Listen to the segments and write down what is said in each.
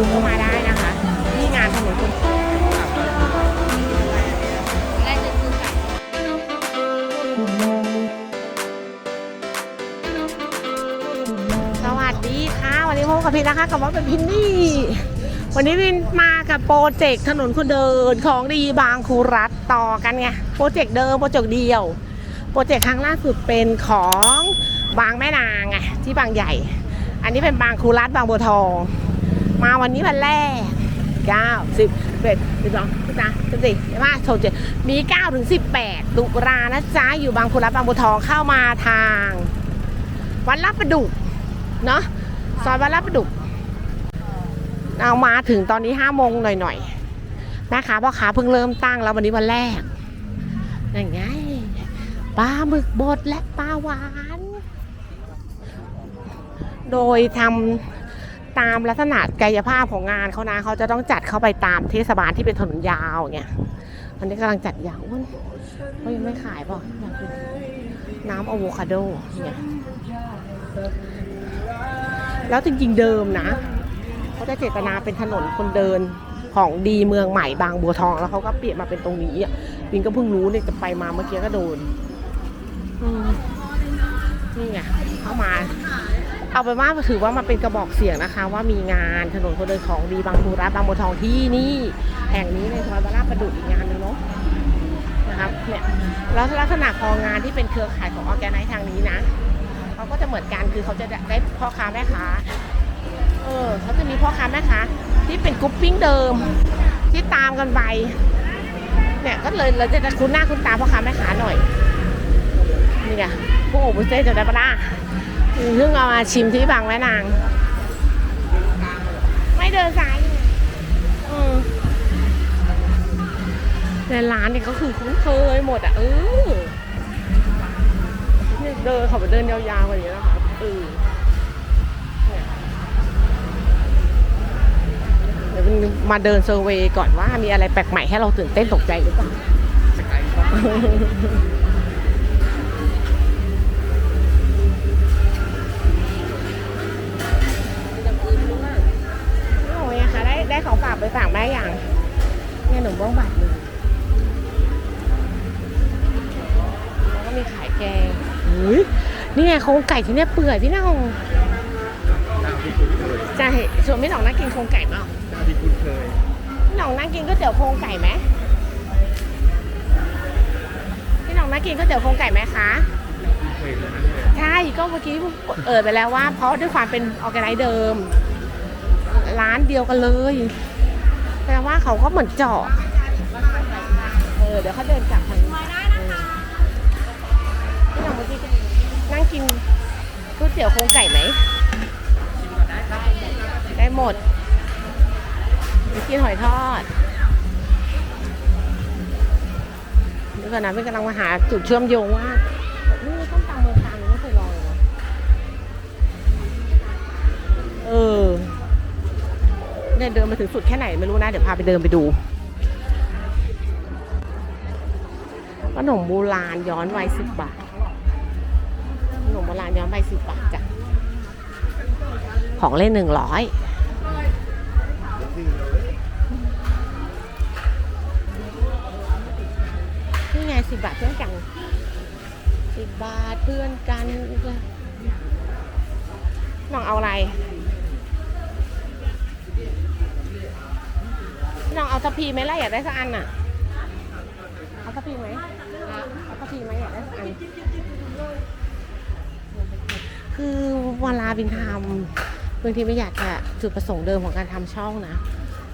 ดูเข้ามาได้นะคะที่งานถนนคนสวัสดีค่ะ วันนี้พบกับพี่นะคะกับว่าเป็นพินนี่ วันนี้พินมากับโปรเจกต์ถนนคนเดินของดีบางคูรัตต่อกันไงโปรเจกต์เดิมโปรเจกต์เดียวโปรเจกต์ครั้งล่าสุดเป็นของบางแม่นางไงที่บางใหญ่ อันนี้เป็นบางคูรัตบางบัวทอง มาวันนี้วันแรกเก้าสิบเอ็ดสิบสองสิบสามสิบสี่สิบห้าสิบหกเจ็ดมีเก้าถึงสิบแปดตุลานะจ๊ะอยู่บางคูรัฐบางบัวทองเข้ามาทาง วัดลาดประดุกเนาะซอยวัดลาดประดุกเอามาถึงตอนนี้ห้าโมงหน่อยๆนะคะพ่อค้าเพิ่งเริ่มตั้งแล้ววันนี้วันแรกนั่นไงปลาหมึกบดและปลาหวาน โดยทำ ตามลักษณะกายภาพของงานเขานะเขาจะต้องจัดเข้าไปตามเทศบาลที่เป็นถนนยาวเงี้ยอันนี้กำลังจัดยาวอ้วนเขายังไม่ขายเปล่ะอยากกินน้ำอะโวคาโดเนี่ยแล้วจริงๆเดิมนะเขาจะเจตนาเป็นถนนคนเดินของดีเมืองใหม่บางบัวทองแล้วเขาก็เปลี่ยนมาเป็นตรงนี้อะวินก็เพิ่งรู้เนี่ยจะไปมาเมื่อกี้ก็โดนนี่ไงเข้ามา เอาไปว่าถือว่ามันเป็นกระบอกเสียงนะคะ ว่ามีงานถนนคนเดินของดีบางคูรัฐบางบัวทองที่นี่แห่งนี้ในซอยบาราประดุกอีกงานหนึงเนาะนะครับเนี่ยแล้วลักษณะของงานที่เป็นเครือข่ายของออแกไนทางนี้นะเขาก็จะเหมือนกันคือเขาจะได้พ่อค้าแม่ค้าเออเขาจะมีพ่อค้าแม่ค้าที่เป็นกรุ๊ปปิ้งเดิมที่ตามกันไปเนี่ยก็เลยเราจะคุ้นหน้าคุ้นตาพ่อค้าแม่ค้าหน่อยนี่ไงพวกโอบุเซ่จะได้ปะล่ะ เพิ่งเอามาชิมที่บางแม่นาง ไม่เดินสายอืมในร้านเนี่ยก็คือคุ้นเคยหมดอะเออเนี่ยเดินเขาไปเดินยาวๆกว่านี้นะคะเออเดี๋ยวมาเดินเซอร์เวยก่อนว่ามีอะไรแปลกใหม่ให้เราตื่นเต้นตกใจหรือเปล่า ได้ของฝากไปฝากแม่อย่างเนี่ยหนุ่มบ้องบัตรเลยแล้วก็มีขายแกงเฮ้ยนี่ไงโครงไก่ที่เนี่ยเปื่อยพี่น้องตามที่คุ้นเคยจะเห็นชวนพี่น้องนั่งกินโครงไก่เปล่าตามที่คุ้นเคยพี่น้องนั่งกินก๋วยเตี๋ยวโครงไก่ไหมพี่น้องนั่งกินก๋วยเตี๋ยวโครงไก่ไหมคะคุ้นเคยเลยนะเนี่ยใช่ก็เมื่อกี้เอ่ยไปแล้วว่า เพราะด้วยความเป็นออแกไนซ์เดิม ร้านเดียวกันเลย แปลว่าเขาก็เหมือนเจาะเออเดี๋ยวเขาเดินกลับทางนี้พี่น้องเมื่อกี้นั่งกินก๋วยเตี๋ยวโครงไก่ไหมได้หมดไปกินหอยทอดเดี๋ยวก่อนนะเป็นกำลังมาหาจุดเชื่อมโยงว่า เนี่ยเดินมาถึงสุดแค่ไหนไม่รู้นะ เดี๋ยวพาไปเดินไปดูขนมโบราณย้อนวัยสิบบาทขนมโบราณย้อนวัยสิบบาทจ้ะของเล่นหนึ่งร้อยนี่ไงสิบบาทเพื่อนกันสิบบาทเพื่อนกันน้องเอาอะไร น้องเอาทัพพีไหมล่ะอยากได้สักอันน่ะ เอาทัพพีไหมเอาทัพพีไหมอยากได้สักอัน คือเวลาบินทำบางทีไม่อยากจะจุดประสงค์เดิมของการทำช่องนะ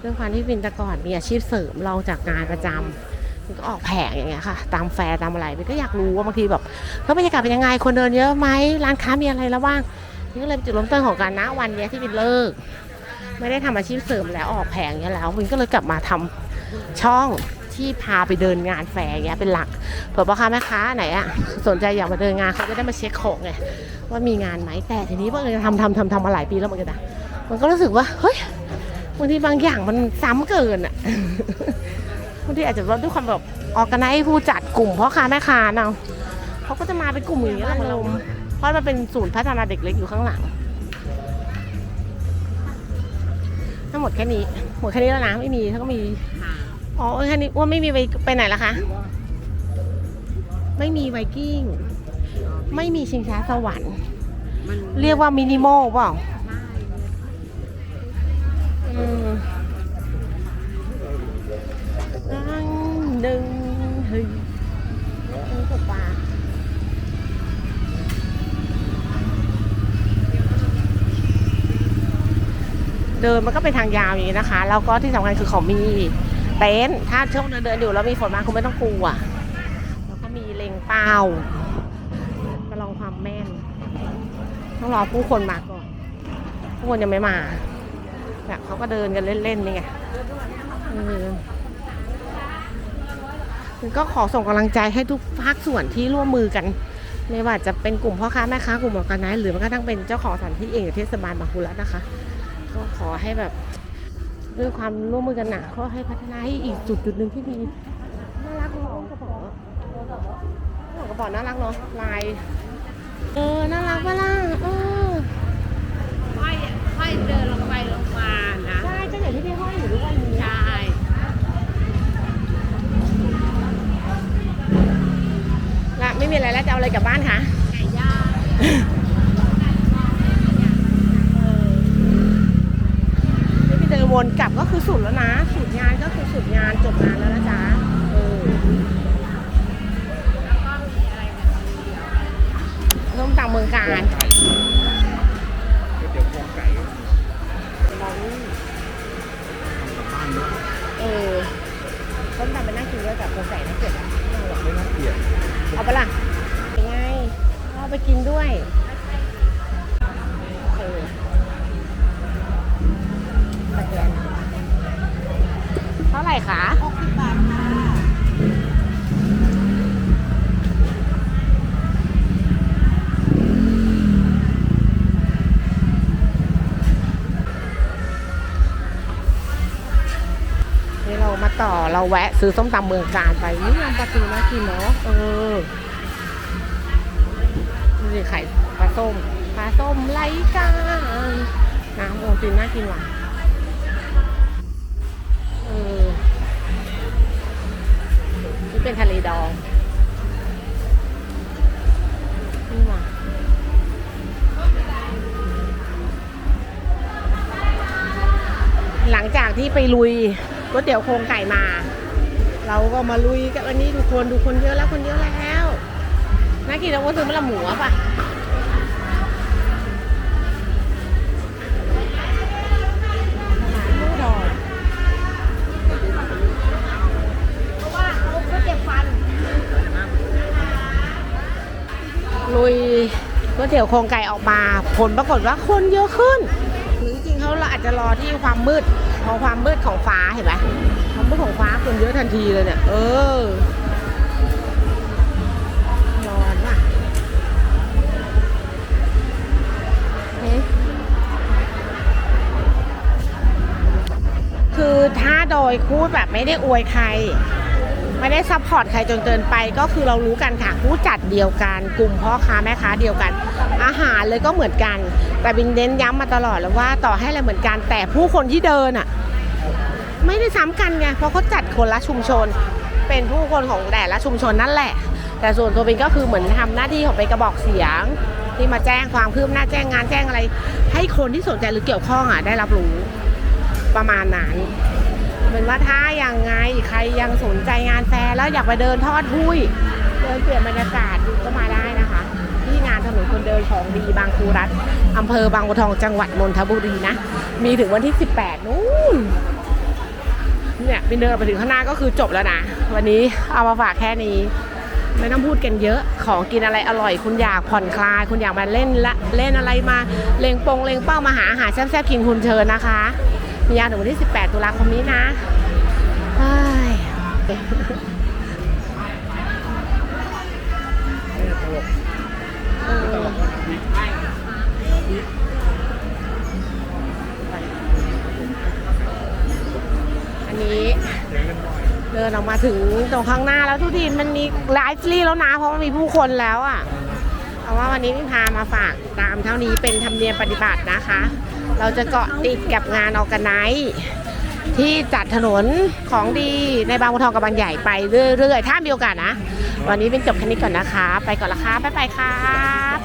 เรื่องความที่บินแต่ก่อนมีอาชีพเสริมเราจากงานประจำมันก็ออกแผงอย่างเงี้ยค่ะ ตามแฟร์ตามอะไรบินก็อยากรู้ว่าบางทีแบบแล้วบรรยากาศเป็นยังไงคนเดินเยอะไหมร้านค้ามีอะไรแล้วบ้างนี่ก็เลยจุดเริ่มต้นของการนะวันนี้ที่บินเลิก ไม่ได้ทำอาชีพเสริมแล้วออกแผงเงี้ยแล้วบินก็เลยกลับมาทำช่องที่พาไปเดินงานแฟร์เงี้ยเป็นหลักเผื่อพ่อค้าแม่ค้าไหนอะสนใจอยากมาเดินงานเขาจะได้มาเช็คของไงว่ามีงานไหมแต่ทีนี้ว่าเออทำทำทำทำมาหลายปีแล้วเหมือนกันนะมันก็รู้สึกว่าเฮ้ยบางทีบางอย่างมันซ้ำเกินอะบางทีอาจจะด้วยความแบบออกกันไนผู้จัดกลุ่มพ่อค้าแม่ค้าเนาะเขาก็จะมาเป็นกลุ่มอย่างนี้ยละลมเพราะมันเป็นศูนย์พัฒนาเด็กเล็กอยู่ข้างหลัง ทั้งหมดแค่นี้ หมดแค่นี้แล้วนะ ไม่มีถ้าก็มี อ๋อเออแค่นี้ว่าไม่มีไปไปไหนละคะ ไม่มีไวกิ้ง ไม่มีชิงช้าสวรรค์มันเรียกว่ามินิมอลเปล่า เดินมันก็เป็นทางยาวอย่างนี้นะคะ แล้วก็ที่สำคัญคือเขามีเต็นท์ถ้าช่วงเดินเดินอยู่แล้วมีฝนมาคุณไม่ต้องกลัวแล้วก็มีเลงเป้ามาลองความแม่น ต้องรอผู้คนมาก่อนผู้คนยังไม่มาแบบเขาก็เดินกันเล่นๆนี่ไงก็ขอส่งกำลังใจให้ทุกภาคส่วนที่ร่วมมือกัน ไม่ว่าจะเป็นกลุ่มพ่อค้าแม่ค้ากลุ่มออกกันไนหรือแม้กระทั่งเป็นเจ้าของสถานที่เองเทศบาลบางพลัดนะคะ ขอให้แบบด้วยความร่วมมือกันหนาก็ให้พัฒนาให้อีกจุดจุดหนึ่งที่ดีน่ารักเนาะกระเป๋ากระเป๋าน่ารักเนาะลายเออน่ารักปะล่ะเออค่อยค่อยเดินลงไปลงมานะใช่ก็อย่างที่พี่ห้อยอยู่ทุกวันนี้ใช่ละไม่มีอะไรแล้วจะเอาอะไรกลับบ้านคะไก่ย่าง นี่พี่เดิน วนกลับก็คือสุดแล้วนะ สุดงานก็คือสุดงานจบงานแล้วนะจ๊ะเออแล้วก็มีอะไรนะส้มตำเมืองการไก่เตี๋ยวโครงไก่ทำกับบ้านด้วยเออส้มตำไปนั่งกินด้วยกับโครงไก่นะเกิดอะไม่เอาไม่น่าเกลียดเอาไปล่ะยังไงเอาไปกินด้วย ร่คะหกสิบาทค่ะนี่เรามาต่อเราแวะซื้อส้มตำเมืองการไปนี่ยำปลาทูน่ากินเนาะเออนี่ไข่ปลาส้มปลาส้มไร้กางน้ำโอตินน่ากินว่ะเออ เป็นทะเลดองนี่ว่ะหลังจากที่ไปลุยก๋วยเตี๋ยวโครงไก่มา เราก็มาลุยกันวันนี้ดูคนดูคนเยอะแล้วคนเยอะแล้วน่ากินแล้วว่าซื้อมะละหมูอะป่ะ ลุยก๋วยเตี๋ยวโครงไก่ออกมา ผลปรากฏว่าคนเยอะขึ้นหรือจริงๆเขาอาจจะรอที่ความมืดพอความมืดของฟ้าเห็นไหมความมืดของฟ้าคนเยอะทันทีเลยเนี่ย เออร้อนว่ะเอ๊ะคือถ้าโดยพูดแบบไม่ได้อวยใคร ไม่ได้ซัพพอร์ตใครจนเกินไปก็คือเรารู้กันค่ะผู้จัดเดียวกัน กลุ่มพ่อค้าแม่ค้าเดียวกัน อาหารเลยก็เหมือนกัน แต่บินเน้นย้ำมาตลอดเลยว่าต่อให้อะไรเหมือนกันแต่ผู้คนที่เดินอะไม่ได้ซ้ำกันไงเพราะเขาจัดคนละชุมชน เป็นผู้คนของแต่ละชุมชนนั่นแหละ แต่ส่วนตัวบินก็คือเหมือนทำหน้าที่ของเป็นกระบอกเสียง ที่มาแจ้งความคืบหน้าแจ้งงานแจ้งอะไร ให้คนที่สนใจหรือเกี่ยวข้องอะได้รับรู้ประมาณนั้น เป็นว่าถ้าอย่างไงใครยังสนใจงานแฟร์แล้วอยากไปเดินทอดหุ้ย เดินเปลี่ยนบรรยากาศดูก็มาได้นะคะ ที่งานถนนคนเดินของดีบางครูรัฐอำเภอบางบัวทองจังหวัดนนทบุรีนะ มีถึงวันที่ 18 นู่นเนี่ยบินเดินไปถึงข้างหน้าก็คือจบแล้วนะ วันนี้เอามาฝากแค่นี้ ไม่ต้องพูดกันเยอะของกินอะไรอร่อย คุณอยากผ่อนคลาย คุณอยากมาเล่นละเล่นอะไรมาเลงปงเลงเป้ามาหาอาหารแซ่บๆกินคุณเชิญนะคะ มียาวถึงวันที่ 18 ตุลาคมนี้นะเฮ้ยไม่ตลกเอตอลกว่าน้ำพริกอันนี้เจอกันบ่อยเดินออกมาถึงตรงข้างหน้าแล้วทุกทีมันมีไลฟ์รีแล้วนะ เพราะว่ามีผู้คนแล้วอะ่ะ เอาว่าวันนี้พี่พามาฝากตามเท่านี้เป็นธรรมเนียมปฏิบัตินะคะ เราจะเกาะติดกับงานออกกันไนที่จัดถนนของดีในบางบัวทองกับบางใหญ่ไปเรื่อยๆ ถ้ามีโอกาสนะ วันนี้เป็นจบแค่นี้ก่อนนะคะ ไปก่อนละค่ะบ๊ายบายครับ